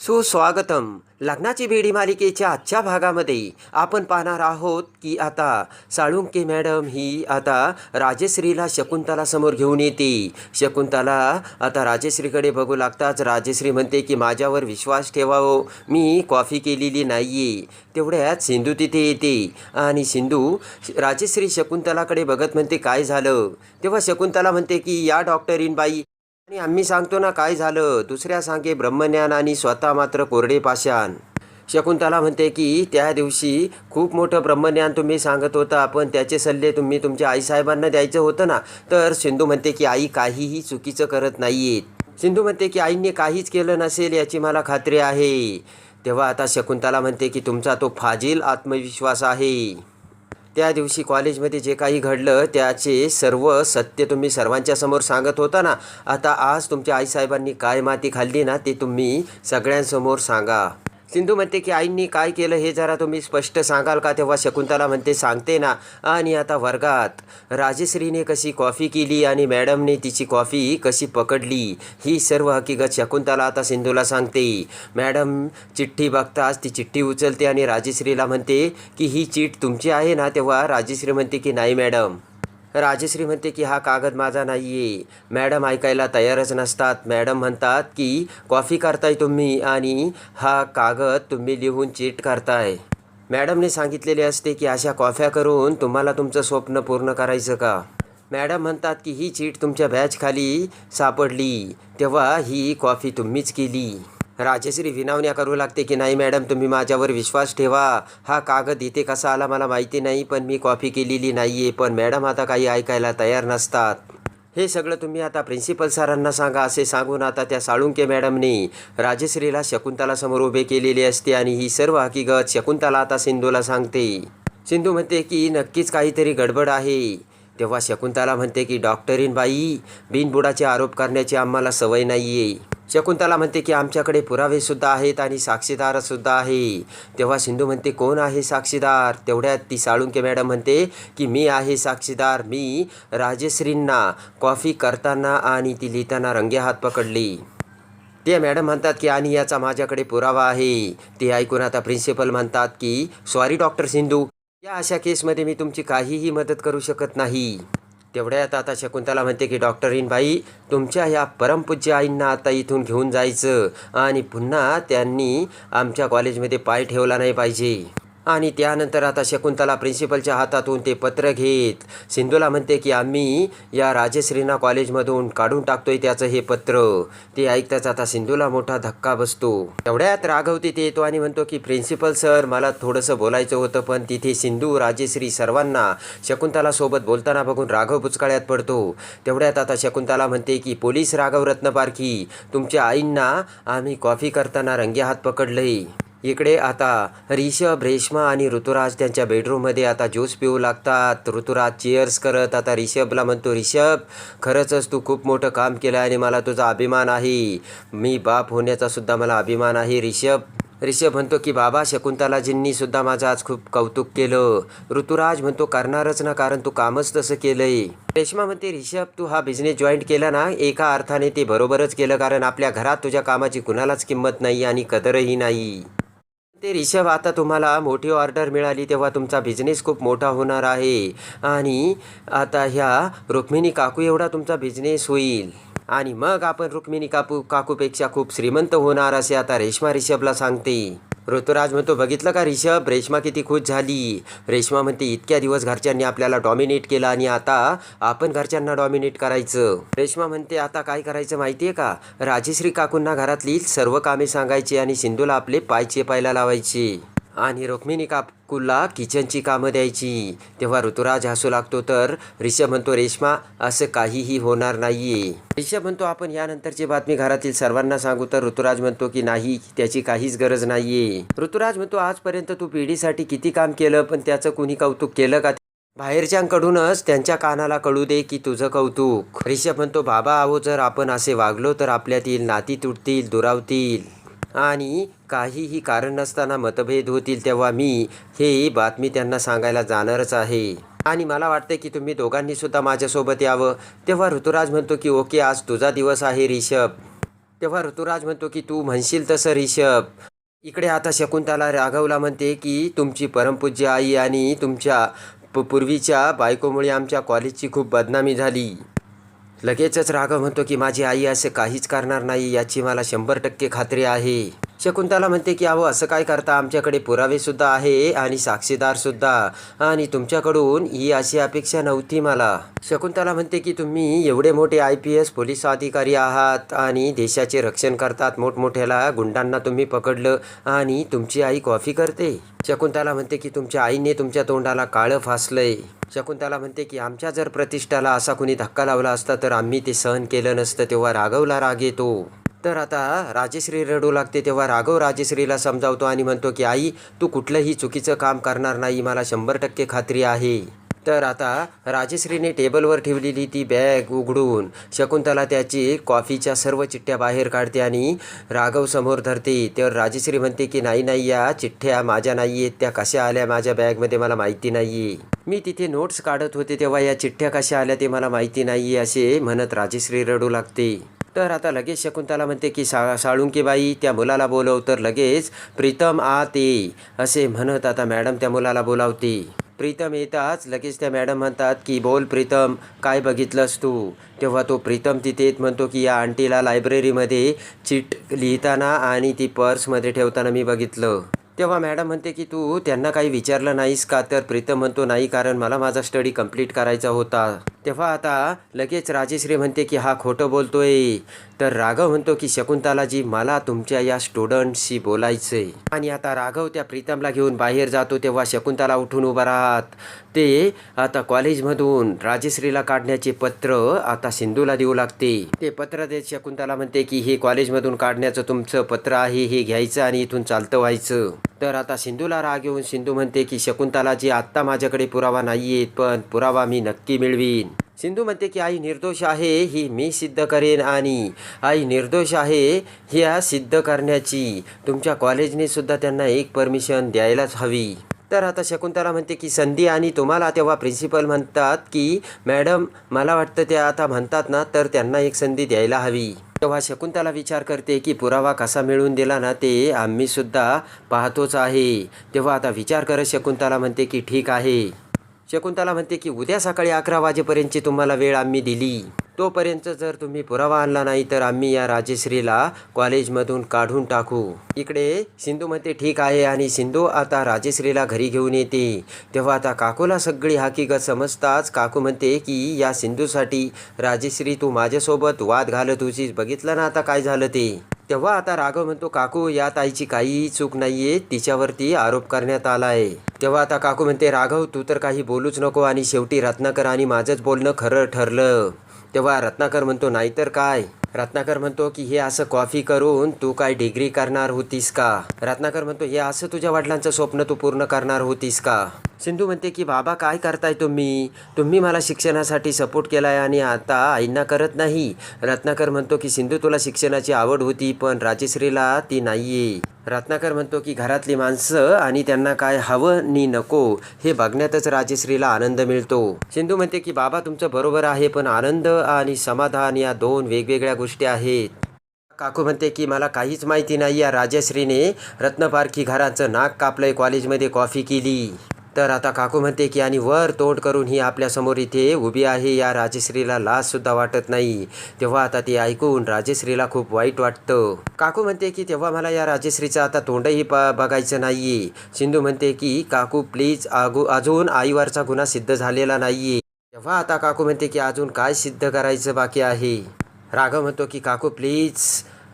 सुस्वागतम. लग्नाची बेडी मालिकेच्या आजच्या भागामध्ये आपण पाहणार आहोत की आता साळुंके मॅडम ही आता राजेश्रीला शकुंतला समोर घेऊन येते. शकुंतला आता राजेश्रीकडे बघू लागताच राजेश्री म्हणते की माझ्यावर विश्वास ठेवावं हो, मी कॉफी केलेली नाही आहे तेवढ्यात सिंधू तिथे येते आणि सिंधू राजेश्री शकुंतलाकडे बघत म्हणते काय झालं? तेव्हा शकुंतला म्हणते की या डॉक्टरीन बाई आणि आम्ही सांगतो ना काय झालं? दुसऱ्या सांगे ब्रह्मज्ञान आणि स्वतः मात्र कोरडे पाषाण. शकुंतला म्हणते की त्या दिवशी खूप मोठं ब्रह्मज्ञान तुम्ही सांगत होता पण त्याचे सल्ले तुम्ही तुमच्या आईसाहेबांना द्यायचं होतं ना तर सिंधू म्हणते की आई काहीही चुकीचं करत नाहीयेत. सिंधू म्हणते की आईने काहीच केलं नसेल याची मला खात्री आहे. तेव्हा आता शकुंतला म्हणते की तुमचा तो फाजील आत्मविश्वास आहे. त्या दिवशी कॉलेजमध्ये जे काही घडलं त्याचे सर्व सत्य तुम्ही सर्वांच्या समोर सांगत होता ना आता आज तुमच्या आईसाहेबांनी काय माती खाल्ली ना ते तुम्ही सगळ्यांसमोर सांगा. सिंधू म्हणते की आईंनी काय केलं हे जरा तुम्ही स्पष्ट सांगाल का? तेव्हा शकुंतला म्हणते सांगते ना. आणि आता वर्गात राजश्रीने कशी कॉफी केली आणि मॅडमने तिची कॉफी कशी पकडली ही सर्व हकीकत शकुंतला आता सिंधूला सांगते. मॅडम चिठ्ठी बघताच ती चिठ्ठी उचलते आणि राजश्रीला म्हणते की ही चीट तुमची आहे ना? तेव्हा राजश्री म्हणते की नाही मॅडम. राजश्री म्हणते की हा कागद माझा नाही आहे मॅडम ऐकायला तयारच नसतात. मॅडम म्हणतात की कॉफी करताय तुम्ही आणि हा कागद तुम्ही लिहून चीट करताय. मॅडमने सांगितलेले असते की अशा कॉफ्या करून तुम्हाला तुमचं स्वप्न पूर्ण करायचं का? मॅडम म्हणतात की ही चीट तुमच्या बॅचखाली सापडली. तेव्हा ही कॉफी तुम्हीच केली. राजश्री विनावण्या करू लागते की नाही मॅडम? तुम्ही माझ्यावर विश्वास ठेवा. हा कागद इथे कसा आला मला माहिती नाही पण मी कॉफी केलेली नाही आहे पण मॅडम आता काही ऐकायला तयार नसतात. हे सगळं तुम्ही आता प्रिन्सिपल सरांना सांगा असे सांगून आता त्या साळुंके मॅडमने राजश्रीला शकुंतलासमोर उभे केलेले असते आणि ही सर्व हकीकत शकुंतला आता सिंधूला सांगते. सिंधू म्हणते की नक्कीच काहीतरी गडबड आहे. तेव्हा शकुंतला म्हणते की डॉक्टरीन बाई बिनबुडाचे आरोप करण्याची आम्हाला सवय नाही आहे शकुंतला म्हणते की आमच्याकडे पुरावेसुद्धा आहेत आणि साक्षीदारसुद्धा आहे. तेव्हा सिंधू म्हणते कोण आहे साक्षीदार? तेवढ्यात ती साळुंके मॅडम म्हणते की मी आहे साक्षीदार. मी राजश्रींना कॉफी करताना आणि ती लिहिताना रंगे हात पकडली. ते मॅडम म्हणतात की आणि याचा माझ्याकडे पुरावा आहे. ते ऐकून आता प्रिन्सिपल म्हणतात की सॉरी डॉक्टर सिंधू या अशा केसमध्ये मी तुमची काहीही मदत करू शकत नाही. तेवढ्यात आता शकुंतला म्हणते की डॉक्टरीन बाई तुमच्या ह्या परमपूज्य आईंना आता इथून घेऊन जायचं आणि पुन्हा त्यांनी आमच्या कॉलेजमध्ये पाय ठेवला नाही पाहिजे. आणि त्यानंतर आता शकुंतला प्रिन्सिपलच्या हातातून ते पत्र घेत सिंधूला म्हणते की आम्ही या राजश्रीना कॉलेजमधून काढून टाकतोय त्याचं हे पत्र. ते ऐकताच आता सिंधूला मोठा धक्का बसतो. तेवढ्यात राघव तिथे येतो आणि म्हणतो की प्रिन्सिपल सर मला थोडंसं बोलायचं होतं पण तिथे सिंधू राजेश्री सर्वांना शकुंतला सोबत बोलताना बघून राघव बुचकाळ्यात पडतो. तेवढ्यात आता शकुंतला म्हणते की पोलीस राघव रत्नपारखी तुमच्या आईंना आम्ही कॉफी करताना रंगे हात पकडलंय. इकडे आता रिषभ रेश्मा आणि ऋतुराज त्यांच्या बेडरूममध्ये आता ज्यूस पिऊ लागतात. ऋतुराज चेअर्स करत आता रिषभला म्हणतो रिषभ खरंचच तू खूप मोठं काम केलं आणि मला तुझा अभिमान आहे. मी बाप होण्याचा सुद्धा मला अभिमान आहे रिषभ. रिषभ म्हणतो की बाबा शकुंतलाजींनी सुद्धा माझं आज खूप कौतुक केलं. ऋतुराज म्हणतो करणारच ना कारण तू कामच तसं केलंय. रेश्मा म्हणते रिषभ तू हा बिझनेस जॉईंट केला ना एका अर्थाने ते बरोबरच केलं कारण आपल्या घरात तुझ्या कामाची कुणालाच किंमत नाही आणि कदरही नाही. ते रिषभ आता तुम्हाला मोठी ऑर्डर मिळाली तेव्हा तुमचा बिझनेस खूप मोठा होणार आहे. आणि आता ह्या रुक्मिणी काकू एवढा तुमचा बिझनेस होईल. आणि मग आपण रुक्मिणी काकू काकूपेक्षा खूप श्रीमंत होणार असे आता रेश्मा रिषभला सांगते. ऋतुराज म्हणतो बघितलं का रिषभ रेश्मा किती खुश झाली. रेश्मा म्हणते इतक्या दिवस घरच्यांनी आपल्याला डॉमिनेट केलं आणि आता आपण घरच्यांना डॉमिनेट करायचं. रेश्मा म्हणते आता काय करायचं माहिती आहे का? राजेश्री काकूंना घरातली सर्व कामे सांगायची आणि सिंधूला आपले पाय चेपायला लावायचे. आणि रुक्मिणी काकूला किचनची कामं द्यायची. तेव्हा ऋतुराज हसू लागतो तर रिषभ म्हणतो रेश्मा असं काहीही होणार नाहीये. रिषभ म्हणतो आपण यानंतरची बातमी घरातील सर्वांना सांगू. तर ऋतुराज म्हणतो की नाही त्याची काहीच गरज नाहीये. ऋतुराज म्हणतो आजपर्यंत तू पिढीसाठी किती काम केलं पण त्याचं कुणी कौतुक केलं का? बाहेरच्यांकडूनच त्यांच्या कानाला कळू दे की तुझं कौतुक. रिषभ म्हणतो बाबा आहो जर आपण असे वागलो तर आपल्यातील नाती तुटतील दुरावतील. आणि काहीही कारण नसताना मतभेद होतील तेव्हा मी हे बातमी त्यांना सांगायला जाणारच आहे. आणि मला वाटते की तुम्ही दोघांनी सुद्धा माझ्यासोबत यावं. तेव्हा ऋतुराज म्हणतो की ओके आज तुझा दिवस आहे रिषभ. तेव्हा ऋतुराज म्हणतो की तू म्हणशील तसं रिषभ. इकडे आता शकुंतला राघवला म्हणते की तुमची परमपूज्य आई आणि तुमच्या प पूर्वीच्या बायकोमुळे आमच्या कॉलेजची खूप बदनामी झाली. लगेचच राघव म्हणतो की माझी आई असं काहीच करणार नाही याची मला शंभर टक्के खात्री आहे. शकुंतला म्हणते की अहो असं काय करता? आमच्याकडे पुरावेसुद्धा आहे आणि साक्षीदारसुद्धा आणि तुमच्याकडून ही अशी अपेक्षा नव्हती मला. शकुंतला म्हणते की तुम्ही एवढे मोठे आय पी एस पोलीस अधिकारी आहात आणि देशाचे रक्षण करतात. मोठमोठ्याला गुंडांना तुम्ही पकडलं आणि तुमची आई कॉफी करते. शकुंतला म्हणते की तुमच्या आईने तुमच्या तोंडाला काळं फासलंय. शकुंतला म्हणते की आमच्या जर प्रतिष्ठाला असा कुणी धक्का लावला असता तर आम्ही ते सहन केलं नसतं तेव्हा रागवला राग येतो. तर आता राजेश्री रडू लागते तेव्हा राघव राजेश्रीला समजावतो आणि म्हणतो की आई तू कुठलंही चुकीचं काम करणार नाही मला शंभर टक्के खात्री आहे. तर आता राजेश्रीने टेबलवर ठेवलेली ती बॅग उघडून शकुंतला त्याची कॉफीच्या सर्व चिठ्ठ्या बाहेर काढते आणि राघव समोर धरते. तर राजेश्री म्हणते की नाही नाही या चिठ्ठ्या माझ्या नाही आहेत त्या कशा आल्या माझ्या बॅगमध्ये मला माहिती नाही आहे मी तिथे नोट्स काढत होते तेव्हा या चिठ्ठ्या कशा आल्या ते मला माहिती नाही आहे असे म्हणत राजेश्री रडू लागते. तर आता लगेच शकुंतला म्हणते की सा साळुंकीबाई त्या मुलाला बोलव. तर लगेच प्रीतम आत ये असे म्हणत आता मॅडम त्या मुलाला बोलावते. प्रीतम येताच लगेच त्या मॅडम म्हणतात की बोल प्रीतम काय बघितलंस तू? तेव्हा तो प्रीतम तिथे येत म्हणतो की या आंटीला लायब्ररीमध्ये चिट लिहिताना आणि ती पर्समध्ये ठेवताना मी बघितलं. तेव्हा मॅडम म्हणते की तू त्यांना काही विचारलं नाहीस का? तर प्रीतम म्हणतो नाही कारण मला माझा स्टडी कंप्लीट करायचा होता. तेव्हा आता लगेच राजेश्री म्हणते की हा खोटं बोलतोय. तर राघव म्हणतो की शकुंतलाजी मला तुमच्या या स्टुडंटशी बोलायचंय. आणि आता राघव त्या प्रीतमला घेऊन बाहेर जातो तेव्हा शकुंतला उठून उभा राहत. ते आता कॉलेजमधून राजेश्रीला काढण्याचे पत्र आता सिंधूला देऊ लागते. ते पत्र देत शकुंतला म्हणते की हे कॉलेजमधून काढण्याचं तुमचं पत्र आहे हे घ्यायचं आणि इथून चालतं व्हायचं. तर आता सिंधूला राग येऊन सिंधू म्हणते की शकुंतलाजी आत्ता माझ्याकडे पुरावा नाही आहेत पण पुरावा मी नक्की मिळवीन. सिंधू म्हणते की आई निर्दोष आहे ही मी सिद्ध करेन आणि आई निर्दोष आहे ह्या सिद्ध करण्याची. तुमच्या कॉलेजने सुद्धा त्यांना एक परमिशन द्यायलाच हवी. तर आता शकुंतला म्हणते की संधी आणि तुम्हाला तेव्हा प्रिन्सिपल म्हणतात की मॅडम मला वाटतं त्या आता म्हणतात ना तर त्यांना एक संधी द्यायला हवी. तेव्हा शकुंतला विचार करते की पुरावा कसा मिळवून दिला ना ते आम्हीसुद्धा पाहतोच आहे. तेव्हा आता विचार करत शकुंतला म्हणते की ठीक आहे. शकुंतला म्हणते की उद्या सकाळी अकरा वाजेपर्यंतची तुम्हाला वेळ आम्ही दिली. तोपर्यंत जर तुम्ही पुरावा आणला नाही तर आम्ही या राजेश्रीला कॉलेजमधून काढून टाकू. इकडे सिंधू म्हणते ठीक आहे. आणि सिंधू आता राजेश्रीला घरी घेऊन येते. तेव्हा आता काकूला सगळी हकीकत समजताच काकू म्हणते की या सिंधूसाठी राजेश्री तू माझ्यासोबत वाद घालत होतीस. बघितलं ना आता काय झालं ते. तेव्हा आता राघव म्हणतो काकू या ताईची काहीही चूक नाहीये तिच्यावरती आरोप करण्यात आला आहे तेव्हा आता काकू म्हणते राघव तू तर काही बोलूच नको आणि शेवटी रत्नाकर आणि माझंच बोलणं खरं ठरलं. तेव्हा रत्नाकर म्हणतो नाहीतर काय? रत्नाकर म्हणतो की हे असं कॉफी करून तू काय डिग्री करणार होतीस का? रत्नाकर म्हणतो हे असं तुझ्या वडिलांचं स्वप्न तू पूर्ण करणार होतीस का? सिंधू म्हणते की बाबा काय करताय तुम्ही? तुम्ही मला शिक्षणासाठी सपोर्ट केलाय आणि आता आईंना करत नाही. रत्नाकर म्हणतो की सिंधू तुला शिक्षणाची आवड होती पण राजश्रीला ती नाहीये. रत्नाकर म्हणतो की घरातली माणसं आणि त्यांना काय हवं नी नको हे बघण्यातच राजश्रीला आनंद मिळतो. सिंधू म्हणते की बाबा तुमचं बरोबर आहे पण आनंद आणि समाधान या दोन वेगवेगळ्या गोष्टी आहेत. काकू म्हणते की मला काहीच माहिती नाही या राजश्रीने रत्नपारखी घराचं नाक कापलंय कॉलेजमध्ये कॉफी केली. तर आता काकू म्हणते की आणि वर तोंड करून ही आपल्यासमोर इथे उभी आहे. या राजश्रीला लाजसुद्धा वाटत नाही. तेव्हा आता ती ऐकून राजश्रीला खूप वाईट वाटतं. काकू म्हणते की तेव्हा मला या राजश्रीचं आता तोंडही प बघायचं नाही सिंधू म्हणते की काकू प्लीज आगू अजून आईवरचा गुन्हा सिद्ध झालेला नाही तेव्हा आता काकू म्हणते की अजून काय सिद्ध करायचं बाकी आहे? राघव म्हणतो की काकू प्लीज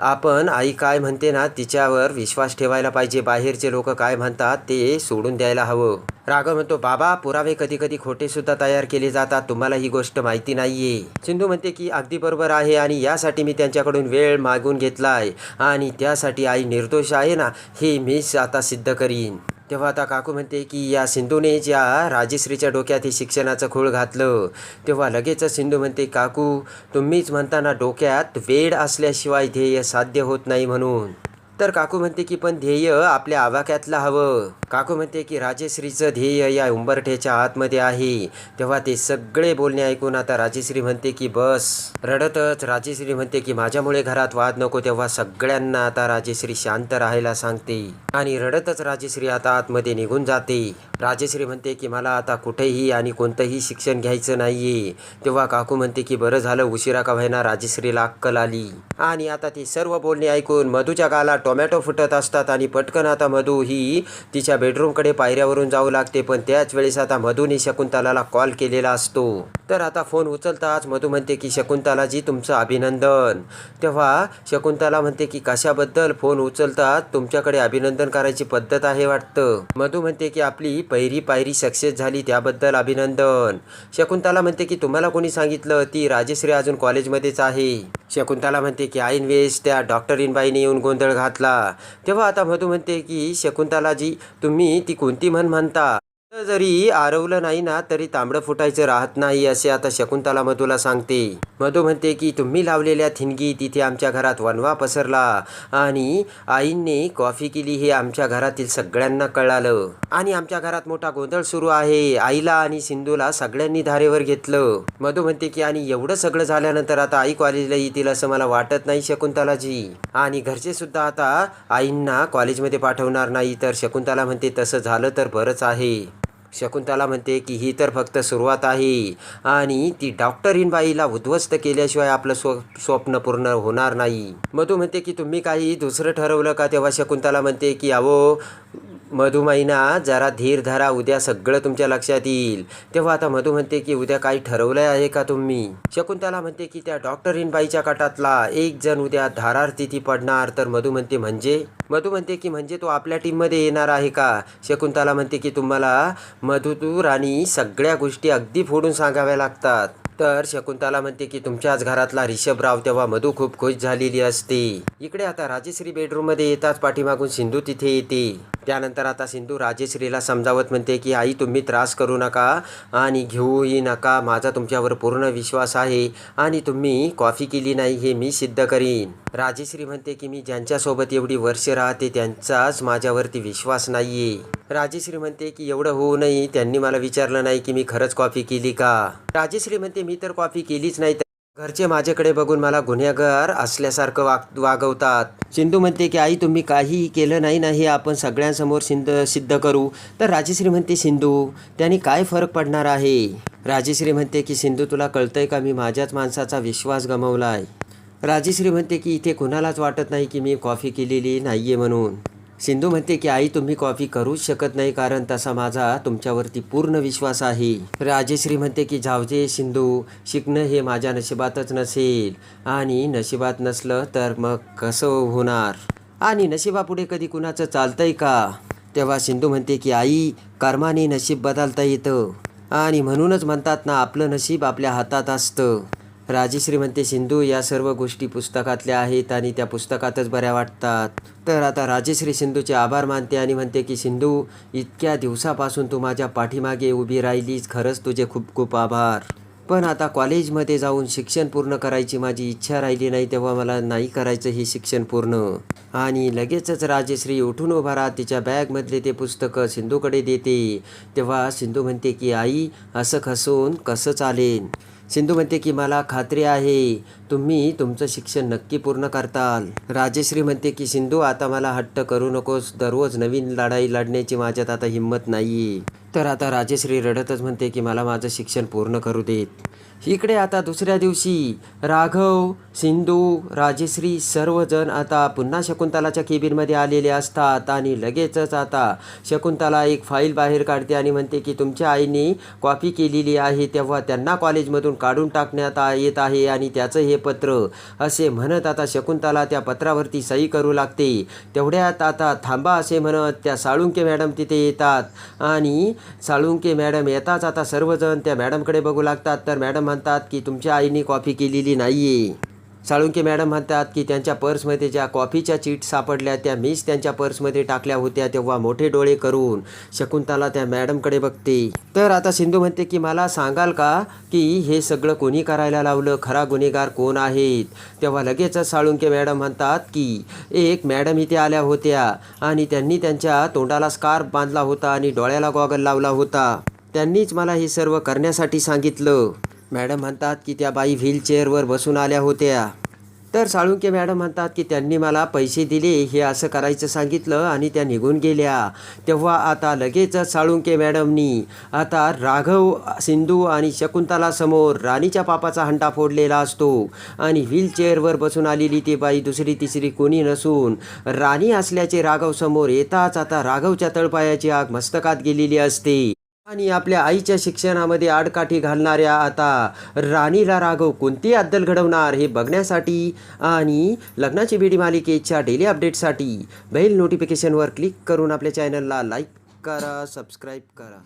आपण आई काय म्हणते ना तिच्यावर विश्वास ठेवायला पाहिजे. बाहेरचे लोक काय म्हणतात ते सोडून द्यायला हवं. राघव म्हणतो बाबा पुरावे कधी कधी खोटे सुद्धा तयार केले जातात. तुम्हाला ही गोष्ट माहिती नाहीये. सिंधू म्हणते की अगदी बरोबर आहे आणि यासाठी मी त्यांच्याकडून वेळ मागून घेतलाय आणि त्यासाठी आई निर्दोष आहे ना हे मीच आता सिद्ध करीन. तेव्हा आता काकू म्हणते की या सिंधूने ज्या राजश्रीच्या डोक्यात हे शिक्षणाचं खूळ घातलं. तेव्हा लगेच सिंधू म्हणते काकू तुम्हीच म्हणताना डोक्यात वेड असल्याशिवाय ध्येय साध्य होत नाही म्हणून. तर काकू म्हणते की पण ध्येय आपल्या आवाक्यातलं हवं. काकू म्हणते की राजेश्रीचं ध्येय या उंबरठेच्या आतमध्ये आहे. तेव्हा ते सगळे बोलणे ऐकून आता राजेश्री म्हणते की बस रडतच. राजेश्री म्हणते की माझ्यामुळे घरात वाद नको. तेव्हा सगळ्यांना आता राजेश्री शांत राहायला सांगते. आणि रडतच राजेश्री आता आतमध्ये निघून जाते. राजेश्री म्हणते की मला आता कुठेही आणि कोणतंही शिक्षण घ्यायचं नाहीये. तेव्हा काकू म्हणते की बरं झालं उशिरा का व्हायना? राजेश्रीला अक्कल आली. आणि आता ती सर्व बोलणे ऐकून मधूच्या गाला टोमॅटो फुटत असतात आणि पटकन आता मधू ही तिच्या बेडरूमकडे पायऱ्यावरून जाऊ लागते पण त्याच वेळेस आता मधूने शकुंतलाला कॉल केलेला असतो. तर आता फोन उचलताच मधू म्हणते की शकुंतलाजी तुमचं अभिनंदन. तेव्हा शकुंतला म्हणते की कशाबद्दल फोन उचलतात? तुमच्याकडे अभिनंदन करायची पद्धत आहे वाटतं. मधू म्हणते की आपली पहिली पायरी सक्सेस झाली त्याबद्दल अभिनंदन. शकुंतला म्हणते की तुम्हाला कोणी सांगितलं? ती राजेश्री अजून कॉलेजमध्येच आहे. शकुंतला म्हणते की आईन वेळेस त्या डॉक्टर इनबाईने येऊन गोंधळ घातला. तेव्हा आता मधू म्हणते की शकुंतलाजी तुम्ही ती कोणती म्हण म्हणता? जरी आरवलं नाही ना तरी तांबडं फुटायचं राहत नाही असे आता शकुंतला मधूला सांगते. मधू म्हणते की तुम्ही लावलेल्या थिनगी तिथे आमच्या घरात वनवा पसरला आणि आईंनी कॉफी केली हे आमच्या घरातील सगळ्यांना कळालं. आणि आमच्या घरात मोठा गोंधळ सुरू आहे. आईला आणि सिंधूला सगळ्यांनी धारेवर घेतलं. मधू म्हणते की आणि एवढं सगळं झाल्यानंतर आता आई कॉलेजला येतील असं मला वाटत नाही शकुंतलाजी. आणि घरचे सुद्धा आता आईंना कॉलेजमध्ये पाठवणार नाही तर शकुंतला म्हणते तसं झालं तर बरंच आहे. शकुंतला म्हणते की ही तर फक्त सुरुवात आहे. आणि ती डॉक्टर बाईला उद्ध्वस्त केल्याशिवाय आपलं स्व स्वप्न पूर्ण होणार नाही. मधू म्हणते की तुम्ही काही दुसरं ठरवलं का? तेव्हा शकुंतला म्हणते की अहो मधुमाईना जरा धीर धरा उद्या सगळं तुमच्या लक्षात येईल. तेव्हा आता मधू म्हणते की उद्या काही ठरवलंय आहे का तुम्ही? शकुंतला म्हणते की त्या डॉक्टर इनबाईच्या कटातला एक जण उद्या धारार तिथी पडणार. तर मधू म्हणते म्हणजे? मधू म्हणते की म्हणजे तो आपल्या टीममध्ये येणार आहे का? शकुंतला म्हणते की तुम्हाला मधुतूर आणि सगळ्या गोष्टी अगदी फोडून सांगाव्या लागतात. तर शकुंतला म्हणते की तुमच्याच घरातला रिषभराव तेव्हा मधू खूप खुश झालेली असते. इकडे आता राजेश्री बेडरूममध्ये येताच पाठीमागून सिंधू तिथे येते. त्यानंतर आता सिंधू राजेश्रीला समजावत म्हणते की आई तुम्ही त्रास करू नका आणि घेऊही नका. माझा तुमच्यावर पूर्ण विश्वास आहे आणि तुम्ही कॉफी केली नाही हे मी सिद्ध करीन. राजेश्री म्हणते की मी ज्यांच्यासोबत एवढी वर्षे राहते त्यांचाच माझ्यावरती विश्वास नाहीये. राजेश्री म्हणते की एवढं होऊ नये. त्यांनी मला विचारलं नाही की मी खरंच कॉफी केली का? राजेश्री म्हणते मी तर कॉफी केलीच नाही. घरचे माझ्याकडे बघून मला गुन्हेगार असल्यासारखं वाग वागवतात. सिंधू म्हणते की आई तुम्ही काहीही केलं नाही ना हे आपण सगळ्यांसमोर सिंध सिद्ध करू. तर राजेश्री म्हणते सिंधू त्यांनी काय फरक पडणार आहे? राजेश्री म्हणते की सिंधू तुला कळतंय का मी माझ्याच माणसाचा विश्वास गमावलाय? राजेश्री म्हणते की इथे कुणालाच वाटत नाही की मी कॉफी केलेली नाही आहे म्हणून. सिंधू म्हणते की आई तुम्ही कॉफी करूच शकत नाही कारण तसा माझा तुमच्यावरती पूर्ण विश्वास आहे. राजेश्री म्हणते की जावजे सिंधू शिकणं हे माझ्या नशिबातच नसेल आणि नशिबात नसलं तर मग कसं होणार? आणि नशिबापुढे कधी कुणाचं चालतंय का? तेव्हा सिंधू म्हणते की आई कर्माने नशीब बदलता येतं आणि म्हणूनच म्हणतात ना आपलं नशीब आपल्या हातात असतं. राजश्री म्हणते सिंधू या सर्व गोष्टी पुस्तकातल्या आहेत आणि त्या पुस्तकातच बऱ्या वाटतात. तर आता राजेश्री सिंधूचे आभार मानते आणि म्हणते की सिंधू इतक्या दिवसापासून तू माझ्या पाठीमागे उभी राहिलीस. खरंच तुझे खूप खूप आभार. पण आता कॉलेजमध्ये जाऊन शिक्षण पूर्ण करायची माझी इच्छा राहिली नाही तेव्हा मला नाही करायचं हे शिक्षण पूर्ण. आणि लगेचच राजेश्री उठून उभा राहत तिच्या बॅगमधले ते पुस्तकं सिंधूकडे देते. तेव्हा सिंधू म्हणते की आई असं खसून कसं चालेल सिंधू म्हणते की मला खात्री आहे तुम्ही तुमचं शिक्षण नक्की पूर्ण करताल. राजेश्री म्हणते की सिंधू आता मला हट्ट करू नकोस. दररोज नवीन लढाई लढण्याची माझ्यात आता हिंमत नाही तर आता राजेश्री रडतच म्हणते की मला माझं शिक्षण पूर्ण करू देत. इकडे आता दुसऱ्या दिवशी राघव सिंधू राजेश्री सर्वजण आता पुन्हा शकुंतलाच्या केबिनमध्ये आलेले असतात आणि लगेचच आता शकुंतला एक फाईल बाहेर काढते आणि म्हणते की तुमच्या आईने कॉपी केलेली आहे तेव्हा त्यांना कॉलेजमधून काढून टाकण्यात आ- येत आहे आणि त्याचं हे पत्र. असे म्हणत आता शकुंतला त्या पत्रावरती सही करू लागते. तेवढ्यात आता थांबा असे म्हणत त्या साळुंके मॅडम तिथे येतात आणि साळुंके मॅडम येताच आता सर्वजण त्या मॅडमकडे बघू लागतात. तर मॅडम म्हणतात की तुमच्या आईने कॉफी केलेली नाही आहे साळुंके मॅडम म्हणतात की त्यांच्या पर्समध्ये ज्या कॉफीच्या चीट सापडल्या त्या मीच त्यांच्या पर्समध्ये टाकल्या होत्या तेव्हा मोठे डोळे करून शकुंतला त्या मॅडमकडे बघते. तर आता सिंधू म्हणते की मला सांगाल का की हे सगळं कोणी करायला लावलं? खरा गुन्हेगार कोण आहेत? तेव्हा लगेचच साळुंके मॅडम म्हणतात की एक मॅडम इथे आल्या होत्या आणि त्यांनी त्यांच्या तोंडाला स्कार्फ बांधला होता आणि डोळ्याला गॉगल लावला होता. त्यांनीच मला हे सर्व करण्यासाठी सांगितलं. मॅडम म्हणतात की त्या बाई व्हीलचेअरवर बसून आल्या होत्या. तर साळुंके मॅडम म्हणतात की त्यांनी मला पैसे दिले हे असं करायचं सांगितलं आणि त्या निघून गेल्या. तेव्हा आता लगेचच साळुंके मॅडमनी आता राघव सिंधू आणि शकुंतलासमोर राणीच्या पापाचा हंटा फोडलेला असतो आणि व्हीलचेअरवर बसून आलेली ती बाई दुसरी तिसरी कोणी नसून राणी असल्याचे राघव समोर येताच आता राघवच्या तळपायाची आग मस्तकात गेलेली असते. आणि आपल्या आईच्या शिक्षणामध्ये आडकाठी घालणाऱ्या आता राणीला राघव कोणती अद्दल घडवणार हे बघण्यासाठी आणि लग्नाची बीडी मालिकेच्या डेली अपडेटसाठी बेल नोटिफिकेशनवर क्लिक करून आपल्या चॅनलला लाईक करा सबस्क्राईब करा.